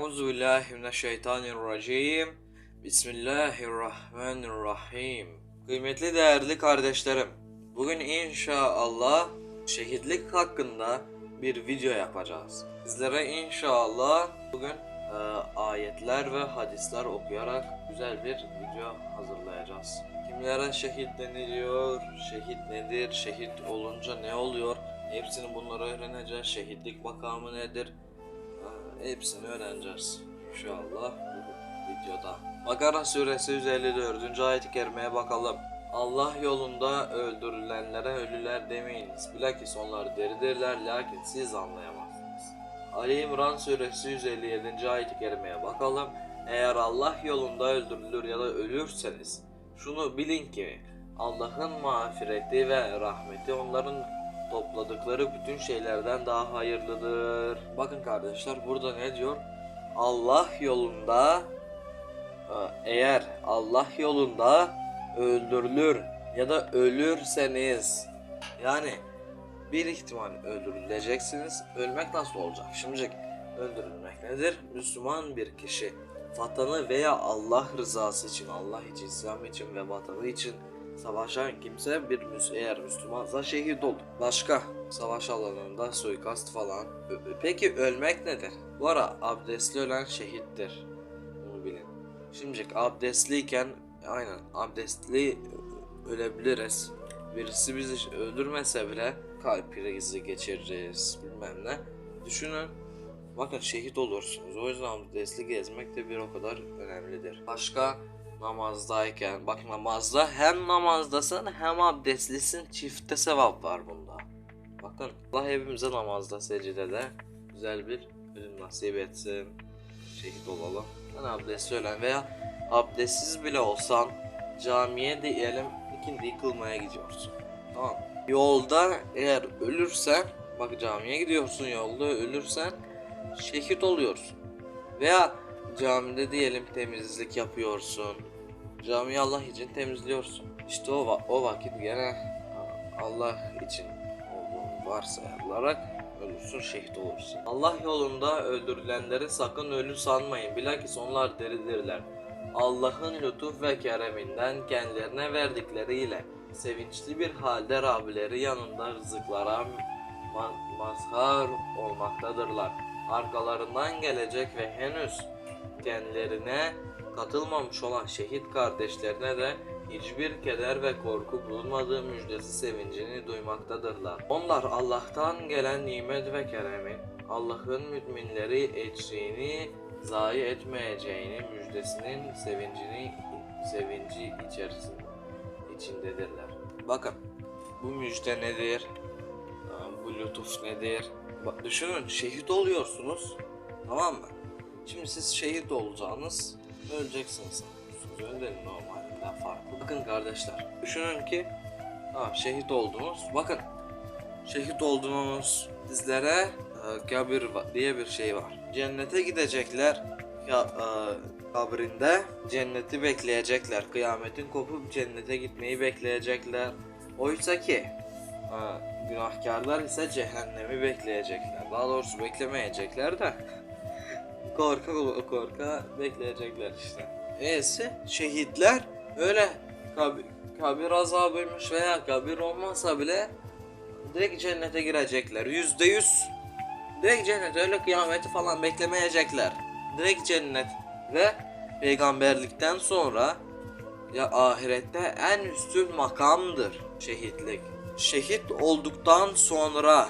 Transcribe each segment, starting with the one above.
Euzu billahi mineşşeytanirracim. Bismillahirrahmanirrahim. Kıymetli değerli kardeşlerim, bugün inşallah şehitlik hakkında bir video yapacağız. Sizlere inşallah bugün e, ayetler ve hadisler okuyarak güzel bir video hazırlayacağız. Kimlere şehit deniliyor, şehit nedir, şehit olunca ne oluyor? Hepsini bunları öğreneceğiz. Şehitlik makamı nedir? Hepsini öğreneceğiz inşallah bu videoda. Bakara suresi 154. ayet-i kerimeye bakalım. Allah yolunda öldürülenlere ölüler demeyiniz. Bilakis onlar deridirler lakin siz anlayamazsınız. Ali İmran suresi 157. ayet-i kerimeye bakalım. Eğer Allah yolunda öldürülür ya da ölürseniz şunu bilin ki Allah'ın mağfireti ve rahmeti onların topladıkları bütün şeylerden daha hayırlıdır. Bakın kardeşler burada ne diyor? Allah yolunda e, eğer Allah yolunda öldürülür ya da ölürseniz yani bir ihtimal öldürüleceksiniz. Ölmek nasıl olacak? Şimdi öldürülmek nedir? Müslüman bir kişi vatanı veya Allah rızası için, Allah için, İslam için ve vatanı için savaşan kimse bir müs eğer Müslümansa şehit olur. Başka savaş alanında suikast falan. Peki ölmek nedir? Bu ara abdestli ölen şehittir. Bunu bilin. Şimdi abdestliyken aynen abdestli ölebiliriz. Birisi bizi öldürmese bile kalp krizi geçiririz bilmem ne. Düşünün Bakın şehit olursunuz. O yüzden abdestli gezmek de bir o kadar önemlidir. Başka namazdayken bak namazda hem namazdasın hem abdestlisin çifte sevap var bunda. Bakın Allah hepimize namazda secdede güzel bir ölüm nasip etsin. Şehit olalım. Ben abdestli ölen veya abdestsiz bile olsan camiye diyelim ikindi kılmaya gidiyorsun. Tamam. Yolda eğer ölürsen bak camiye gidiyorsun yolda ölürsen şehit oluyorsun. Veya camide diyelim temizlik yapıyorsun. Camiyi Allah için temizliyorsun. İşte o, va- o vakit gene Allah için olduğunu varsayılarak ölürsün, şehit olursun. Allah yolunda öldürülenleri sakın ölü sanmayın. Bilakis onlar diridirler. Allah'ın lütuf ve kereminden kendilerine verdikleriyle sevinçli bir halde Rabbileri yanında rızıklara ma- mazhar olmaktadırlar. Arkalarından gelecek ve henüz kendilerine katılmamış olan şehit kardeşlerine de hiçbir keder ve korku bulunmadığı müjdesi sevincini duymaktadırlar. Onlar Allah'tan gelen nimet ve keremin, Allah'ın müminleri eçriğini zayi etmeyeceğini müjdesinin sevincini sevinci içerisinde içindedirler. Bakın bu müjde nedir? Bu lütuf nedir? Bak düşünün şehit oluyorsunuz. Tamam mı? Şimdi siz şehit olacağınız öleceksiniz. Öyle normalinden farklı. Bakın kardeşler. Düşünün ki ha, şehit oldunuz. Bakın şehit oldunuz. Sizlere e, kabir diye bir şey var. Cennete gidecekler. Ya, e, kabrinde cenneti bekleyecekler. Kıyametin kopup cennete gitmeyi bekleyecekler. Oysa ki Ha, günahkarlar ise cehennemi bekleyecekler. Daha doğrusu beklemeyecekler de korka korka bekleyecekler işte. Neyse şehitler öyle kabir, kabir azabıymış veya kabir olmazsa bile direkt cennete girecekler. Yüzde yüz direkt cennet öyle kıyameti falan beklemeyecekler. Direkt cennet ve peygamberlikten sonra ya ahirette en üstün makamdır şehitlik. Şehit olduktan sonra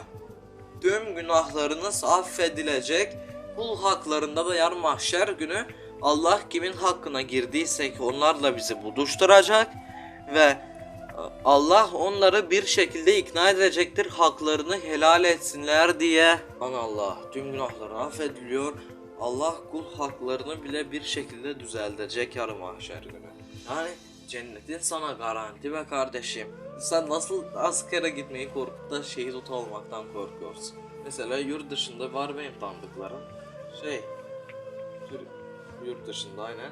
tüm günahlarınız affedilecek. Kul haklarında da yarın mahşer günü Allah kimin hakkına girdiysek onlarla bizi buluşturacak ve e, Allah onları bir şekilde ikna edecektir haklarını helal etsinler diye. Aman Allah tüm günahları affediliyor. Allah kul haklarını bile bir şekilde düzeltecek yarın mahşer günü. Yani cennetin sana garanti be kardeşim. Sen nasıl askere gitmeyi korkup da şehit olmaktan korkuyorsun? Mesela yurt dışında var benim tanıdıklarım. Şey, Tür- yurt dışında aynen.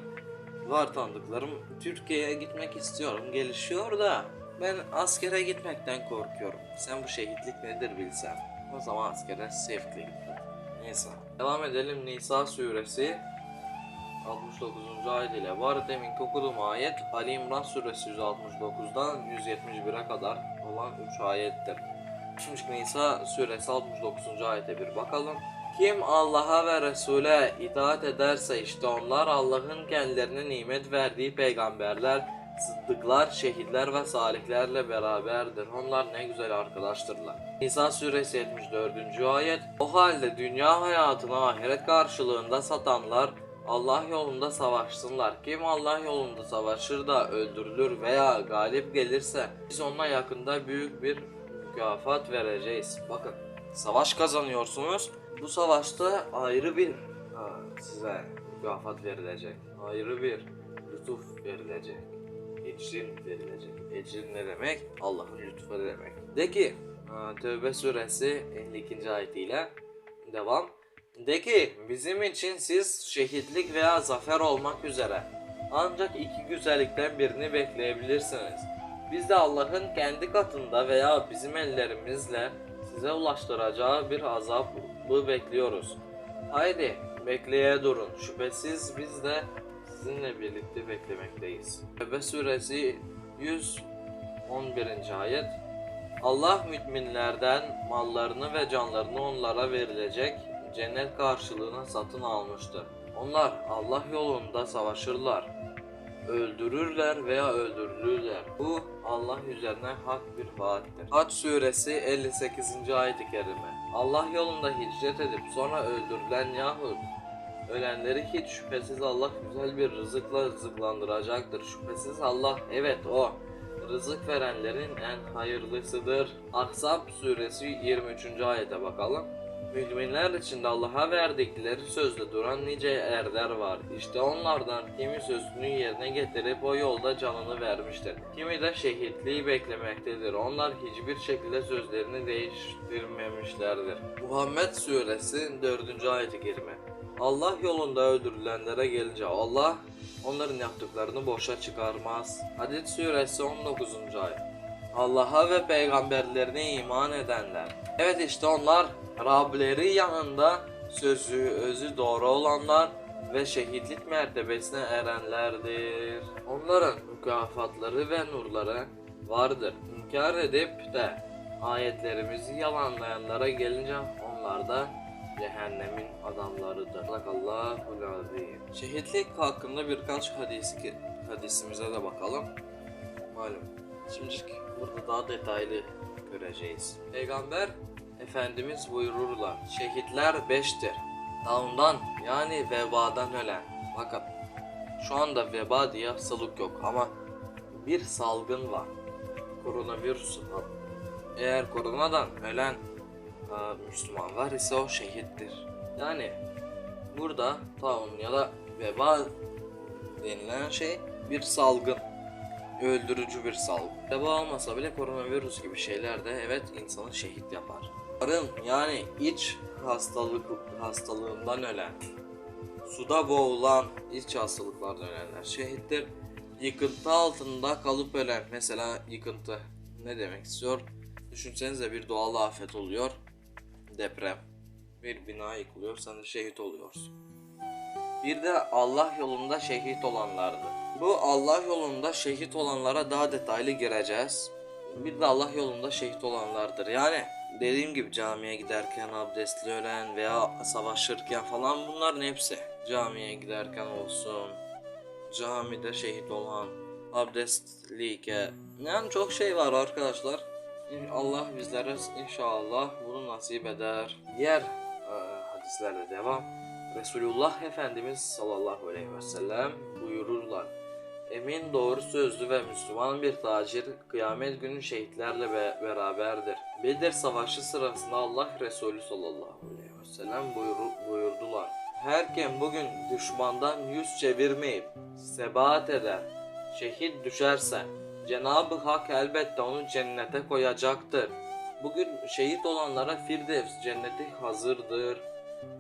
Var tanıdıklarım. Türkiye'ye gitmek istiyorum. Gelişiyor da ben askere gitmekten korkuyorum. Sen bu şehitlik nedir bilsen. O zaman askere sevkle git. Nisa. Devam edelim Nisa suresi 69. ayet ile var. Deminki okuduğum ayet Ali İmran suresi 169'dan 171'e kadar olan 3 ayettir. Şimdi Nisa suresi 69. ayete bir bakalım. Kim Allah'a ve Resul'e itaat ederse işte onlar Allah'ın kendilerine nimet verdiği peygamberler, sıddıklar, şehitler ve salihlerle beraberdir. Onlar ne güzel arkadaştırlar. Nisa suresi 74. ayet O halde dünya hayatını ahiret karşılığında satanlar Allah yolunda savaşsınlar. Kim Allah yolunda savaşır da öldürülür veya galip gelirse biz ona yakında büyük bir mükafat vereceğiz. Bakın savaş kazanıyorsunuz. Bu savaşta ayrı bir ha, size mükafat verilecek. Ayrı bir lütuf verilecek. Ecrin verilecek. Ecrin ne demek? Allah'ın lütfu demek. De ki Tövbe suresi 52. ayetiyle devam. De ki bizim için siz şehitlik veya zafer olmak üzere ancak iki güzellikten birini bekleyebilirsiniz. Biz de Allah'ın kendi katında veya bizim ellerimizle size ulaştıracağı bir azabı bekliyoruz. Haydi bekleye durun. Şüphesiz biz de sizinle birlikte beklemekteyiz. Tevbe suresi 111. ayet Allah müminlerden mallarını ve canlarını onlara verilecek cennet karşılığına satın almıştır. Onlar Allah yolunda savaşırlar, öldürürler veya öldürülürler. Bu Allah üzerine hak bir vaattir. Hac suresi 58. ayet-i kerime. Allah yolunda hicret edip sonra öldürülen yahut ölenleri hiç şüphesiz Allah güzel bir rızıkla rızıklandıracaktır. Şüphesiz Allah evet o rızık verenlerin en hayırlısıdır. Ahzab suresi 23. ayete bakalım. Müminler içinde Allah'a verdikleri sözde duran nice erler var. İşte onlardan kimi sözünü yerine getirip o yolda canını vermiştir. Kimi de şehitliği beklemektedir. Onlar hiçbir şekilde sözlerini değiştirmemişlerdir. Muhammed suresi 4. ayet-i kerime. Allah yolunda öldürülenlere gelince Allah onların yaptıklarını boşa çıkarmaz. Hadid suresi 19. ayet. Allah'a ve peygamberlerine iman edenler. Evet işte onlar Rableri yanında sözü özü doğru olanlar ve şehitlik mertebesine erenlerdir. Onların mükafatları ve nurları vardır. İnkar edip de ayetlerimizi yalanlayanlara gelince onlar da cehennemin adamlarıdır. Sadakallahu azim. Şehitlik hakkında birkaç hadisi, hadisimize de bakalım. Malum. Şimdi burada daha detaylı göreceğiz. Peygamber Efendimiz buyururlar. Şehitler beştir. Taundan yani vebadan ölen. Bakın şu anda veba diye hastalık yok ama bir salgın var. Koronavirüs. Eğer koronadan ölen e, Müslüman var ise o şehittir. Yani burada taun ya da veba denilen şey bir salgın öldürücü bir salgın. Veba olmasa bile koronavirüs gibi şeyler de evet insanı şehit yapar. Karın yani iç hastalık hastalığından ölen, suda boğulan iç hastalıklardan ölenler şehittir. Yıkıntı altında kalıp ölen mesela yıkıntı ne demek istiyor? Düşünsenize bir doğal afet oluyor. Deprem. Bir bina yıkılıyor sen de şehit oluyorsun. Bir de Allah yolunda şehit olanlardır. Bu Allah yolunda şehit olanlara daha detaylı gireceğiz. Bir de Allah yolunda şehit olanlardır. Yani dediğim gibi camiye giderken abdestli ölen veya savaşırken falan bunların hepsi. Camiye giderken olsun, camide şehit olan, abdestliyken. Yani çok şey var arkadaşlar. Allah bizlere inşallah bunu nasip eder. Diğer e, hadislerle devam. Resulullah Efendimiz sallallahu aleyhi ve sellem buyururlar. Emin doğru sözlü ve Müslüman bir tacir kıyamet günü şehitlerle be- beraberdir. Bedir savaşı sırasında Allah Resulü sallallahu aleyhi ve sellem buyuru- buyurdular. Her kim bugün düşmandan yüz çevirmeyip sebat eder, şehit düşerse Cenab-ı Hak elbette onu cennete koyacaktır. Bugün şehit olanlara Firdevs cenneti hazırdır.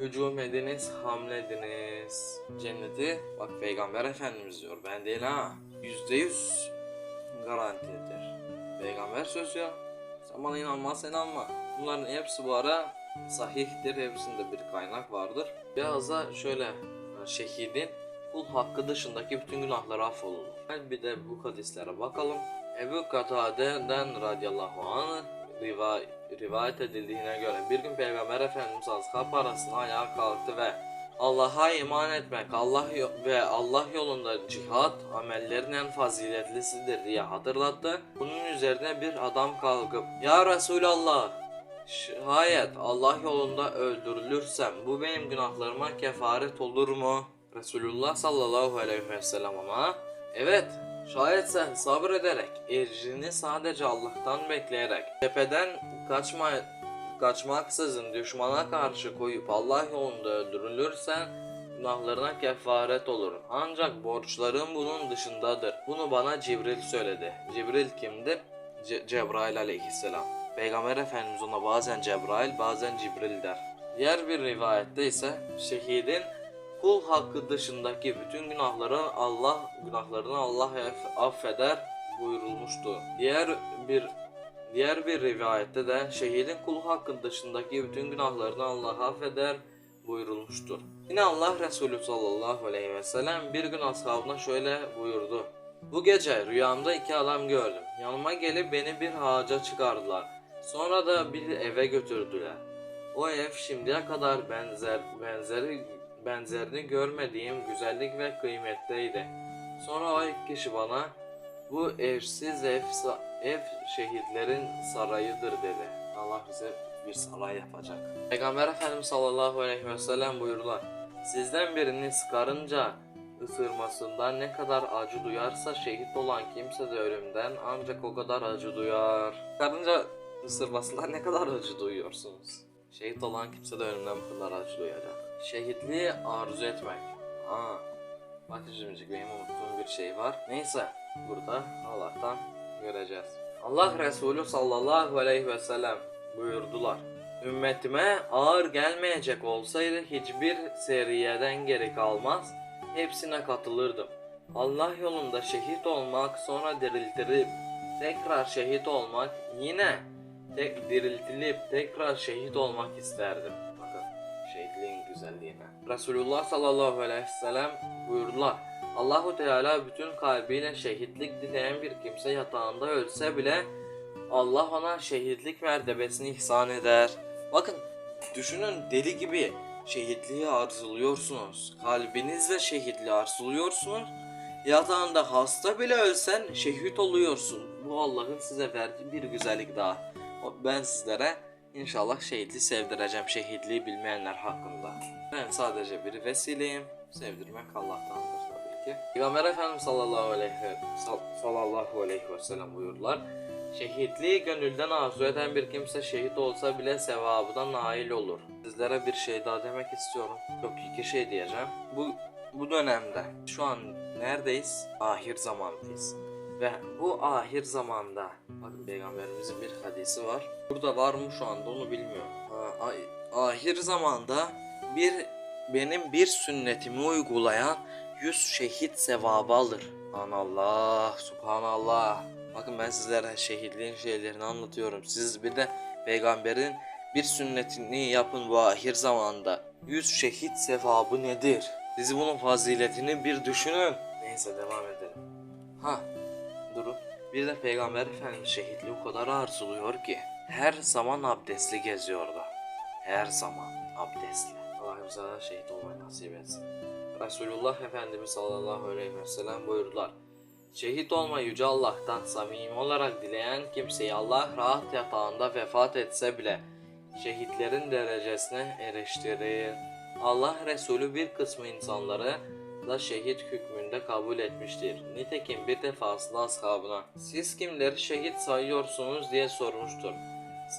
Hücum ediniz, hamlediniz. Cenneti bak Peygamber Efendimiz diyor. Ben değil ha. Yüzde yüz garantidir. Peygamber söz ya. Sen bana inanmazsan inanma. Bunların hepsi bu ara sahihtir. Hepsinde bir kaynak vardır. Biraz da şöyle e, şehidin kul hakkı dışındaki bütün günahları affolunur. Bir de bu hadislere bakalım. Ebu Katade'den radıyallahu anh riva- rivayet edildiğine göre bir gün Peygamber Efendimiz ashab arasında ayağa kalktı ve Allah'a iman etmek Allah ve Allah yolunda cihat amellerin en faziletlisidir diye hatırlattı. Bunun üzerine bir adam kalkıp Ya Resulallah şayet Allah yolunda öldürülürsem bu benim günahlarıma kefaret olur mu? Resulullah sallallahu aleyhi ve sellem ama evet şayet sen sabrederek ecrini sadece Allah'tan bekleyerek tepeden kaçma kaçmaksızın düşmana karşı koyup Allah yolunda öldürülürsen günahlarına kefaret olur. Ancak borçların bunun dışındadır. Bunu bana Cibril söyledi. Cibril kimdir? Ce- Cebrail aleyhisselam. Peygamber Efendimiz ona bazen Cebrail bazen Cibril der. Diğer bir rivayette ise şehidin kul hakkı dışındaki bütün günahları Allah günahlarını Allah aff- affeder buyurulmuştu. Diğer bir Diğer bir rivayette de şehidin kul hakkı dışındaki bütün günahlarını Allah affeder buyurulmuştur. Yine Allah Resulü sallallahu aleyhi ve sellem bir gün ashabına şöyle buyurdu. Bu gece rüyamda iki adam gördüm. Yanıma gelip beni bir ağaca çıkardılar. Sonra da bir eve götürdüler. O ev şimdiye kadar benzer benzeri benzerini görmediğim güzellik ve kıymetteydi. Sonra o iki kişi bana bu evsiz ev, ev şehitlerin sarayıdır dedi. Allah bize bir saray yapacak. Peygamber Efendimiz sallallahu aleyhi ve sellem buyurdular. Sizden birini sıkarınca ısırmasından ne kadar acı duyarsa şehit olan kimse de ölümden ancak o kadar acı duyar. Sıkarınca ısırmasından ne kadar acı duyuyorsunuz? Şehit olan kimse de ölümden acı duyacak. Şehitliği arzu etmek. Aa, Bak şimdi benim unuttuğum bir şey var. Neyse burada Allah'tan göreceğiz. Allah Resulü sallallahu aleyhi ve sellem buyurdular. Ümmetime ağır gelmeyecek olsaydı hiçbir seriyeden geri kalmaz, hepsine katılırdım. Allah yolunda şehit olmak, sonra diriltilip tekrar şehit olmak, yine tek diriltilip tekrar şehit olmak isterdim. Bakın şehitliğin güzelliğine. Resulullah sallallahu aleyhi ve sellem buyurdular. Allahu Teala bütün kalbiyle şehitlik dileyen bir kimse yatağında ölse bile Allah ona şehitlik mertebesini ihsan eder. Bakın düşünün deli gibi şehitliği arzuluyorsunuz. Kalbinizle şehitliği arzuluyorsunuz. Yatağında hasta bile ölsen şehit oluyorsun. Bu Allah'ın size verdiği bir güzellik daha. Ben sizlere inşallah şehitliği sevdireceğim şehitliği bilmeyenler hakkında. Ben sadece bir vesileyim. Sevdirmek Allah'tandır tabii ki. Peygamber Efendimiz sallallahu aleyhi, sal- sallallahu aleyhi ve sellem buyurdular. Şehitliği gönülden arzu eden bir kimse şehit olsa bile sevabına nail olur. Sizlere bir şey daha demek istiyorum. Çok iki şey diyeceğim. Bu bu dönemde şu an neredeyiz? Ahir zamandayız. Ve bu ahir zamanda bakın peygamberimizin bir hadisi var. Burada var mı şu anda onu bilmiyorum. Ah- ahir zamanda bir benim bir sünnetimi uygulayan 100 şehit sevabı alır. Subhanallah, subhanallah. Bakın ben sizlere şehitliğin şeylerini anlatıyorum. Siz bir de peygamberin bir sünnetini yapın bu ahir zamanda. 100 şehit sevabı nedir? Siz bunun faziletini bir düşünün. Neyse devam edelim. Ha. Bir de Peygamber Efendimiz şehitliği o kadar arzuluyor ki her zaman abdestli geziyordu. Her zaman abdestli. Allah bize şehit olmayı nasip etsin. Resulullah Efendimiz sallallahu aleyhi ve sellem buyurdular. Şehit olma yüce Allah'tan samimi olarak dileyen kimseyi Allah rahat yatağında vefat etse bile şehitlerin derecesine eriştirir. Allah Resulü bir kısmı insanları da şehit hükmünde kabul etmiştir. Nitekim bir defasında ashabına siz kimleri şehit sayıyorsunuz diye sormuştur.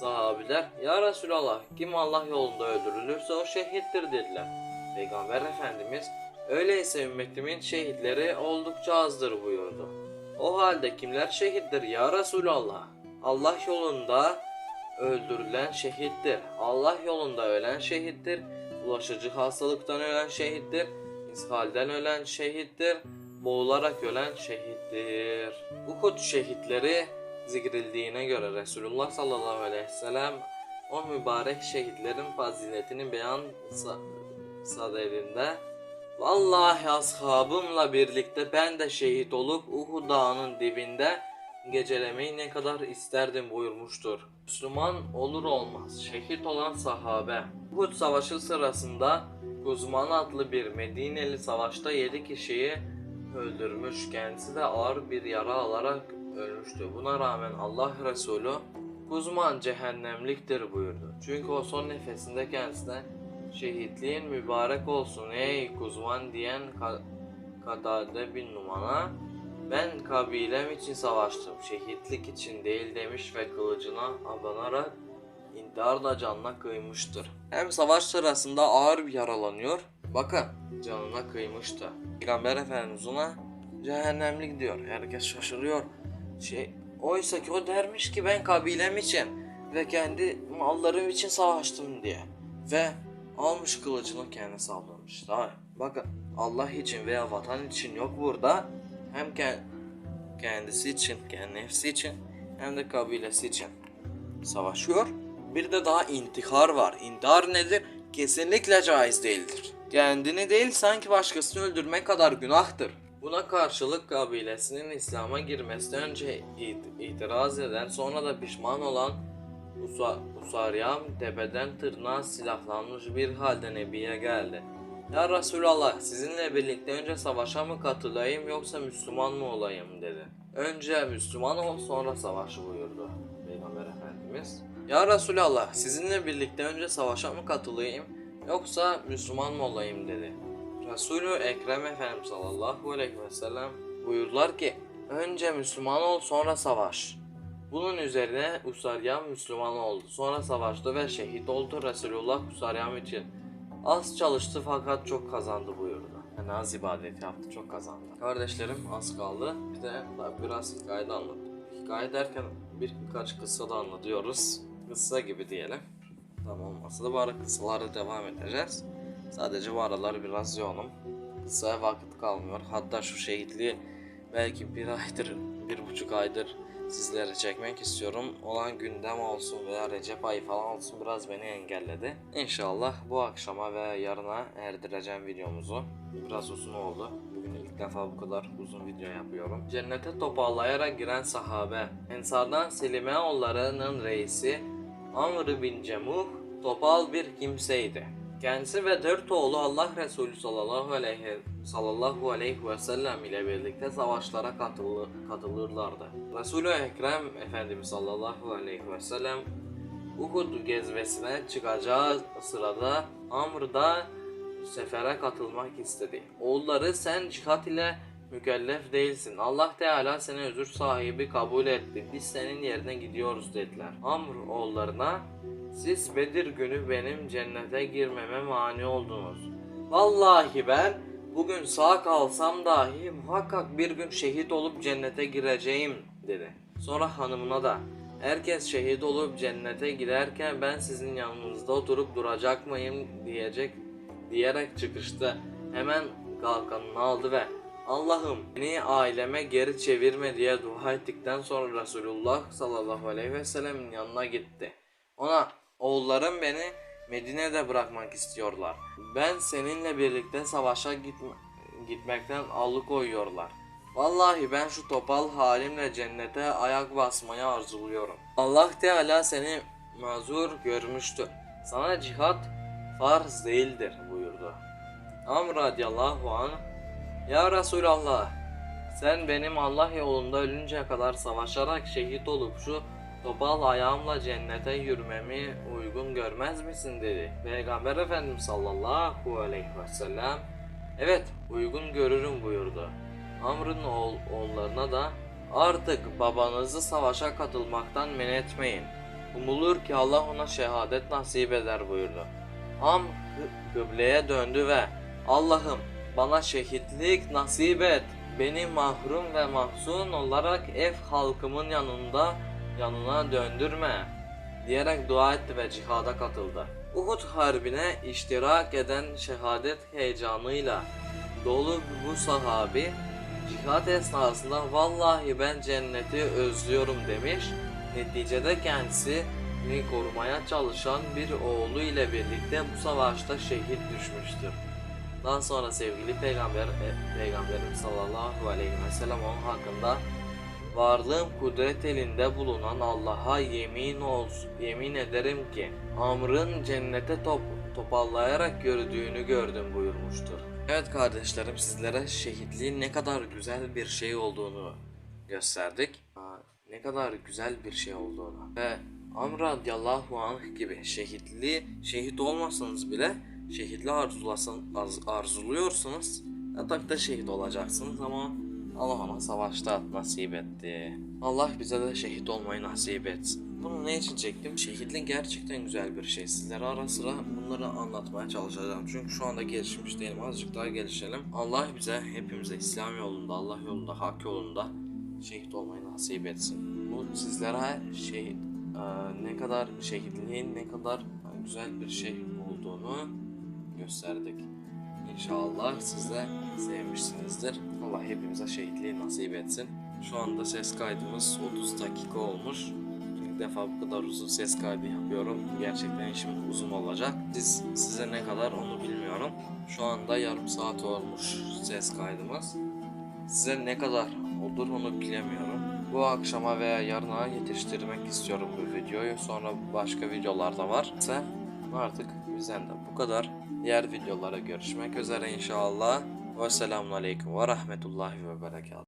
Sahabiler ya Resulallah kim Allah yolunda öldürülürse o şehittir dediler. Peygamber Efendimiz öyleyse ümmetimin şehitleri oldukça azdır buyurdu. O halde kimler şehittir ya Resulallah? Allah yolunda öldürülen şehittir. Allah yolunda ölen şehittir. Bulaşıcı hastalıktan ölen şehittir. İshalden ölen şehittir. Boğularak ölen şehittir. Uhud şehitleri zikrildiğine göre Resulullah sallallahu aleyhi ve sellem o mübarek şehitlerin faziletini beyan sa- sadedinde Vallahi ashabımla birlikte ben de şehit olup Uhud dağının dibinde gecelemeyi ne kadar isterdim buyurmuştur. Müslüman olur olmaz şehit olan sahabe. Uhud savaşı sırasında Kuzman adlı bir Medineli savaşta 7 kişiyi öldürmüş. Kendisi de ağır bir yara alarak ölmüştü. Buna rağmen Allah Resulü Kuzman cehennemliktir buyurdu. Çünkü o son nefesinde kendisine şehitliğin mübarek olsun ey Kuzman diyen Ka- Katade bin Numan'a ben kabilem için savaştım, şehitlik için değil demiş ve kılıcına abanarak intiharla canına kıymıştır. Hem savaş sırasında ağır bir yaralanıyor, bakın canına kıymıştı. Peygamber Efendimiz ona cehennemlik diyor. Herkes şaşırıyor. Şey, oysa ki o dermiş ki ben kabilem için ve kendi mallarım için savaştım diye. Ve almış kılıcını kendine sallamış. Daha bakın Allah için veya vatan için yok burada. Hem ke- kendisi için, kendi nefsi için hem de kabilesi için savaşıyor. Bir de daha intihar var. İntihar nedir? Kesinlikle caiz değildir. Kendini değil sanki başkasını öldürmek kadar günahtır. Buna karşılık kabilesinin İslam'a girmesinden önce it- itiraz eden sonra da pişman olan Usa, Usaryam tepeden tırnağa silahlanmış bir halde Nebi'ye geldi. Ya Resulallah sizinle birlikte önce savaşa mı katılayım yoksa Müslüman mı olayım dedi. Önce Müslüman ol sonra savaş buyurdu Peygamber Efendimiz. Ya Resulallah sizinle birlikte önce savaşa mı katılayım yoksa Müslüman mı olayım dedi. Resulü Ekrem Efendimiz sallallahu aleyhi ve sellem buyurdular ki önce Müslüman ol sonra savaş. Bunun üzerine Usaryam Müslüman oldu. Sonra savaştı ve şehit oldu. Resulullah Usaryam için az çalıştı fakat çok kazandı buyurdu. Yani az ibadet yaptı çok kazandı. Kardeşlerim az kaldı. Bir de biraz hikaye de anlat. Hikaye derken bir birkaç kıssa da anlatıyoruz. Kıssa gibi diyelim. Tamam olmasa da bu ara kıssalara devam edeceğiz. Sadece bu aralar biraz yoğunum. Kısaya vakit kalmıyor. Hatta şu şehitliği belki bir aydır, bir buçuk aydır sizlere çekmek istiyorum. Olan gündem olsun veya Recep ayı falan olsun biraz beni engelledi. İnşallah bu akşama ve yarına erdireceğim videomuzu. Biraz uzun oldu. Bugün ilk defa bu kadar uzun video yapıyorum. Cennete toparlayarak giren sahabe. Ensardan Selime oğullarının reisi Amr bin Cemuh topal bir kimseydi. Kendisi ve dört oğlu Allah Resulü sallallahu aleyhi, sallallahu aleyhi ve sellem ile birlikte savaşlara katılır, katılırlardı. Resulü Ekrem Efendimiz sallallahu aleyhi ve sellem Uhud gezvesine çıkacağı sırada Amr da sefere katılmak istedi. Oğulları sen cihat ile mükellef değilsin. Allah Teala seni özür sahibi kabul etti. Biz senin yerine gidiyoruz dediler. Amr oğullarına siz Bedir günü benim cennete girmeme mani oldunuz. Vallahi ben bugün sağ kalsam dahi muhakkak bir gün şehit olup cennete gireceğim dedi. Sonra hanımına da herkes şehit olup cennete giderken ben sizin yanınızda oturup duracak mıyım diyecek diyerek çıkıştı. Hemen kalkanını aldı ve Allah'ım beni aileme geri çevirme diye dua ettikten sonra Resulullah sallallahu aleyhi ve sellemin yanına gitti. Ona oğullarım beni Medine'de bırakmak istiyorlar. Ben seninle birlikte savaşa gitme, gitmekten alıkoyuyorlar. Vallahi ben şu topal halimle cennete ayak basmaya arzuluyorum. Allah Teala seni mazur görmüştür. Sana cihat farz değildir buyurdu. Amr radiyallahu anh Ya Resulallah sen benim Allah yolunda ölünceye kadar savaşarak şehit olup şu topal ayağımla cennete yürümemi uygun görmez misin dedi. Peygamber Efendimiz sallallahu aleyhi ve sellem evet uygun görürüm buyurdu. Amr'ın oğul, oğullarına da artık babanızı savaşa katılmaktan men etmeyin. Umulur ki Allah ona şehadet nasip eder buyurdu. Kı- kıbleye döndü ve Allah'ım bana şehitlik nasip et. Beni mahrum ve mahzun olarak ev halkımın yanında yanına döndürme diyerek dua etti ve cihada katıldı. Uhud harbine iştirak eden şehadet heyecanıyla dolu bu sahabi cihat esnasında vallahi ben cenneti özlüyorum demiş. Neticede kendisi korumaya çalışan bir oğlu ile birlikte bu savaşta şehit düşmüştür. Daha sonra sevgili peygamber e, peygamberimiz sallallahu aleyhi ve sellem onun hakkında varlığım kudret elinde bulunan Allah'a yemin olsun yemin ederim ki Amr'ın cennete top, topallayarak gördüğünü gördüm buyurmuştur. Evet kardeşlerim sizlere şehitliğin ne kadar güzel bir şey olduğunu gösterdik. Ne kadar güzel bir şey olduğunu. Ve Amr radiyallahu anh gibi şehitliği şehit olmasanız bile şehitli arzulasın, arz- arzuluyorsunuz. Yatakta şehit olacaksınız ama Allah ona savaşta nasip etti. Allah bize de şehit olmayı nasip etsin. Bunu ne için çektim? Şehitlik gerçekten güzel bir şey. Sizlere ara sıra bunları anlatmaya çalışacağım. Çünkü şu anda gelişmiş değilim. Azıcık daha gelişelim. Allah bize hepimize İslam yolunda, Allah yolunda, hak yolunda şehit olmayı nasip etsin. Bu sizlere e, ne kadar şehitliğin ne kadar güzel bir şey olduğunu gösterdik. İnşallah siz de sevmişsinizdir. Allah hepimize şehitliği nasip etsin. Şu anda ses kaydımız 30 dakika olmuş. İlk defa bu kadar uzun ses kaydı yapıyorum. Gerçekten işim uzun olacak. Siz size ne kadar onu bilmiyorum. Şu anda yarım saat olmuş ses kaydımız. Size ne kadar olur onu bilemiyorum. Bu akşama veya yarına yetiştirmek istiyorum bu videoyu. Sonra başka videolar da var. Artık bizden de bu kadar. Diğer videolara görüşmek üzere inşallah. Ve selamun aleyküm ve rahmetullahi ve berekat.